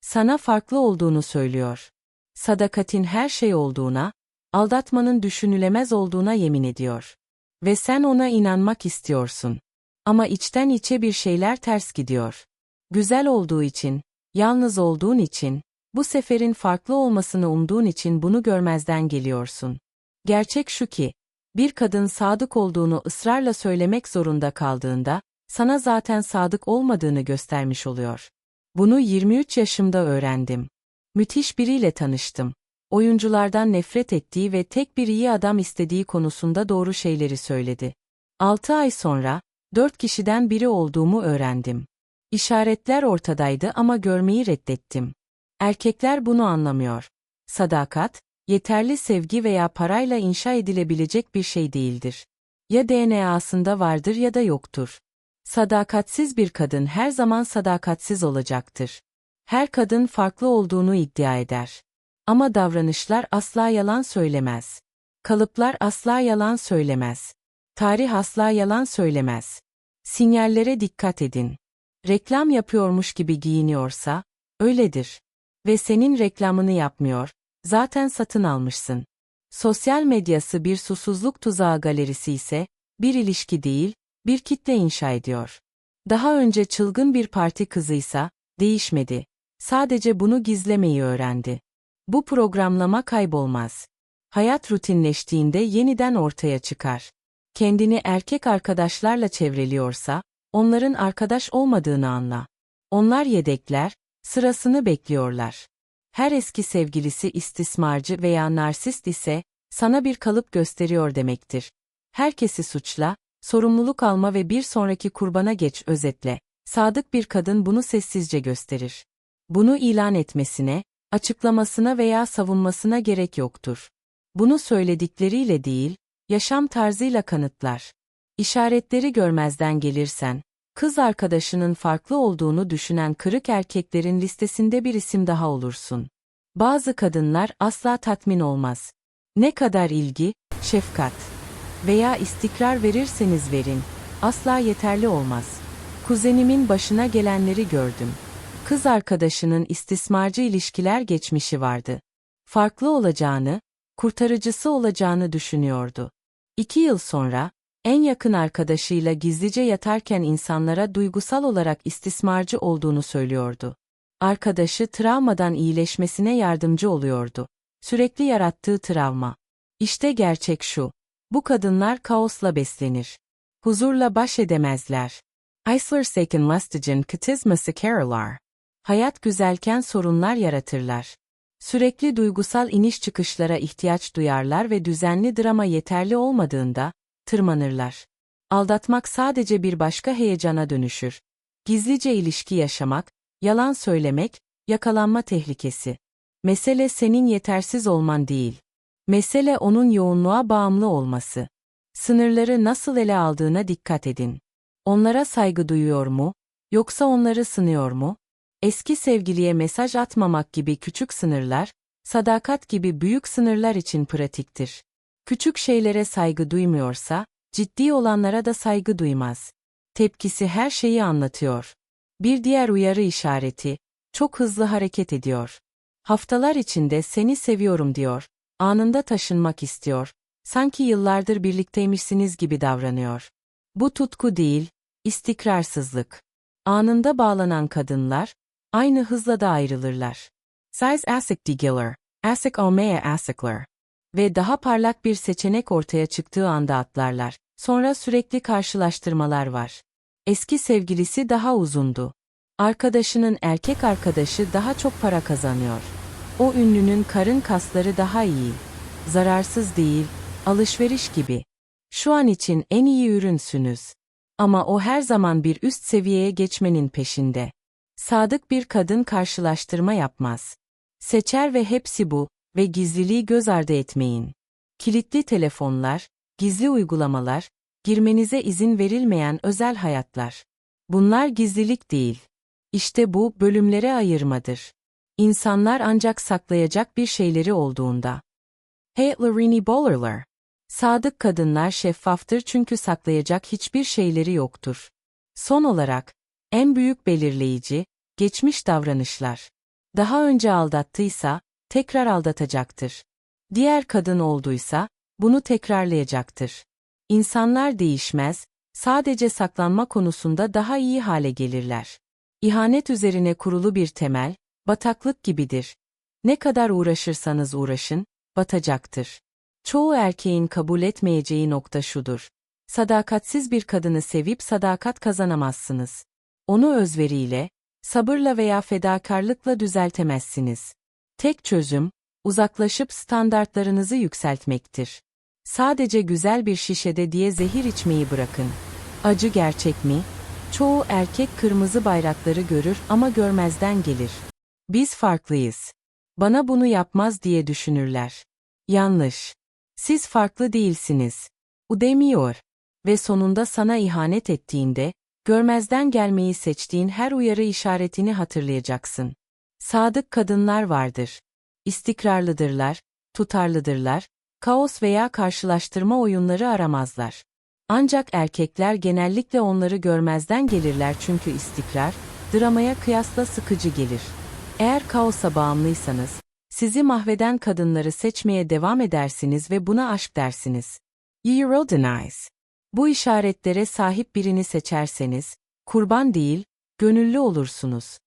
Sana farklı olduğunu söylüyor. Sadakatin her şey olduğuna, aldatmanın düşünülemez olduğuna yemin ediyor. Ve sen ona inanmak istiyorsun. Ama içten içe bir şeyler ters gidiyor. Güzel olduğu için, yalnız olduğun için, bu seferin farklı olmasını umduğun için bunu görmezden geliyorsun. Gerçek şu ki, bir kadın sadık olduğunu ısrarla söylemek zorunda kaldığında, sana zaten sadık olmadığını göstermiş oluyor. Bunu 23 yaşımda öğrendim. Müthiş biriyle tanıştım. Oyunculardan nefret ettiği ve tek bir iyi adam istediği konusunda doğru şeyleri söyledi. 6 ay sonra, 4 kişiden biri olduğumu öğrendim. İşaretler ortadaydı ama görmeyi reddettim. Erkekler bunu anlamıyor. Sadakat, yeterli sevgi veya parayla inşa edilebilecek bir şey değildir. Ya DNA'sında vardır ya da yoktur. Sadakatsiz bir kadın her zaman sadakatsiz olacaktır. Her kadın farklı olduğunu iddia eder. Ama davranışlar asla yalan söylemez. Kalıplar asla yalan söylemez. Tarih asla yalan söylemez. Sinyallere dikkat edin. Reklam yapıyormuş gibi giyiniyorsa, öyledir. Ve senin reklamını yapmıyor, zaten satın almışsın. Sosyal medyası bir susuzluk tuzağı galerisi ise, bir ilişki değil, bir kitle inşa ediyor. Daha önce çılgın bir parti kızıysa, değişmedi. Sadece bunu gizlemeyi öğrendi. Bu programlama kaybolmaz. Hayat rutinleştiğinde yeniden ortaya çıkar. Kendini erkek arkadaşlarla çevreliyorsa, onların arkadaş olmadığını anla. Onlar yedekler, sırasını bekliyorlar. Her eski sevgilisi istismarcı veya narsist ise, sana bir kalıp gösteriyor demektir. Herkesi suçla, sorumluluk alma ve bir sonraki kurbana geç özetle. Sadık bir kadın bunu sessizce gösterir. Bunu ilan etmesine, açıklamasına veya savunmasına gerek yoktur. Bunu söyledikleriyle değil, yaşam tarzıyla kanıtlar. İşaretleri görmezden gelirsen, kız arkadaşının farklı olduğunu düşünen kırık erkeklerin listesinde bir isim daha olursun. Bazı kadınlar asla tatmin olmaz. Ne kadar ilgi, şefkat veya istikrar verirseniz verin, asla yeterli olmaz. Kuzenimin başına gelenleri gördüm. Kız arkadaşının istismarcı ilişkiler geçmişi vardı. Farklı olacağını, kurtarıcısı olacağını düşünüyordu. İki yıl sonra, en yakın arkadaşıyla gizlice yatarken insanlara duygusal olarak istismarcı olduğunu söylüyordu. Arkadaşı travmadan iyileşmesine yardımcı oluyordu. Sürekli yarattığı travma. İşte gerçek şu. Bu kadınlar kaosla beslenir. Huzurla baş edemezler. Eisler Seken Mustagen Katizması Karalar. Hayat güzelken sorunlar yaratırlar. Sürekli duygusal iniş çıkışlara ihtiyaç duyarlar ve düzenli drama yeterli olmadığında, tırmanırlar. Aldatmak sadece bir başka heyecana dönüşür. Gizlice ilişki yaşamak, yalan söylemek, yakalanma tehlikesi. Mesele senin yetersiz olman değil. Mesele onun yoğunluğa bağımlı olması. Sınırları nasıl ele aldığına dikkat edin. Onlara saygı duyuyor mu, yoksa onları sınıyor mu? Eski sevgiliye mesaj atmamak gibi küçük sınırlar, sadakat gibi büyük sınırlar için pratiktir. Küçük şeylere saygı duymuyorsa, ciddi olanlara da saygı duymaz. Tepkisi her şeyi anlatıyor. Bir diğer uyarı işareti, çok hızlı hareket ediyor. Haftalar içinde seni seviyorum diyor, anında taşınmak istiyor, sanki yıllardır birlikteymişsiniz gibi davranıyor. Bu tutku değil, istikrarsızlık. Anında bağlanan kadınlar, aynı hızla da ayrılırlar. Size asik digiller, asik olmaya asikler. Ve daha parlak bir seçenek ortaya çıktığı anda atlarlar. Sonra sürekli karşılaştırmalar var. Eski sevgilisi daha uzundu. Arkadaşının erkek arkadaşı daha çok para kazanıyor. O ünlünün karın kasları daha iyi. Zararsız değil, alışveriş gibi. Şu an için en iyi ürünsünüz. Ama o her zaman bir üst seviyeye geçmenin peşinde. Sadık bir kadın karşılaştırma yapmaz. Seçer ve hepsi bu ve gizliliği göz ardı etmeyin. Kilitli telefonlar, gizli uygulamalar, girmenize izin verilmeyen özel hayatlar. Bunlar gizlilik değil. İşte bu bölümlere ayırmadır. İnsanlar ancak saklayacak bir şeyleri olduğunda. Hitlerini Bollerler. Sadık kadınlar şeffaftır çünkü saklayacak hiçbir şeyleri yoktur. Son olarak, en büyük belirleyici, geçmiş davranışlar. Daha önce aldattıysa, tekrar aldatacaktır. Diğer kadın olduysa, bunu tekrarlayacaktır. İnsanlar değişmez, sadece saklanma konusunda daha iyi hale gelirler. İhanet üzerine kurulu bir temel, bataklık gibidir. Ne kadar uğraşırsanız uğraşın, batacaktır. Çoğu erkeğin kabul etmeyeceği nokta şudur. Sadakatsiz bir kadını sevip sadakat kazanamazsınız. Onu özveriyle, sabırla veya fedakarlıkla düzeltemezsiniz. Tek çözüm, uzaklaşıp standartlarınızı yükseltmektir. Sadece güzel bir şişede diye zehir içmeyi bırakın. Acı gerçek mi? Çoğu erkek kırmızı bayrakları görür ama görmezden gelir. Biz farklıyız. Bana bunu yapmaz diye düşünürler. Yanlış. Siz farklı değilsiniz. O demiyor. Ve sonunda sana ihanet ettiğinde, görmezden gelmeyi seçtiğin her uyarı işaretini hatırlayacaksın. Sadık kadınlar vardır. İstikrarlıdırlar, tutarlıdırlar, kaos veya karşılaştırma oyunları aramazlar. Ancak erkekler genellikle onları görmezden gelirler çünkü istikrar, dramaya kıyasla sıkıcı gelir. Eğer kaosa bağımlıysanız, sizi mahveden kadınları seçmeye devam edersiniz ve buna aşk dersiniz. Eurodenize. Bu işaretlere sahip birini seçerseniz, kurban değil, gönüllü olursunuz.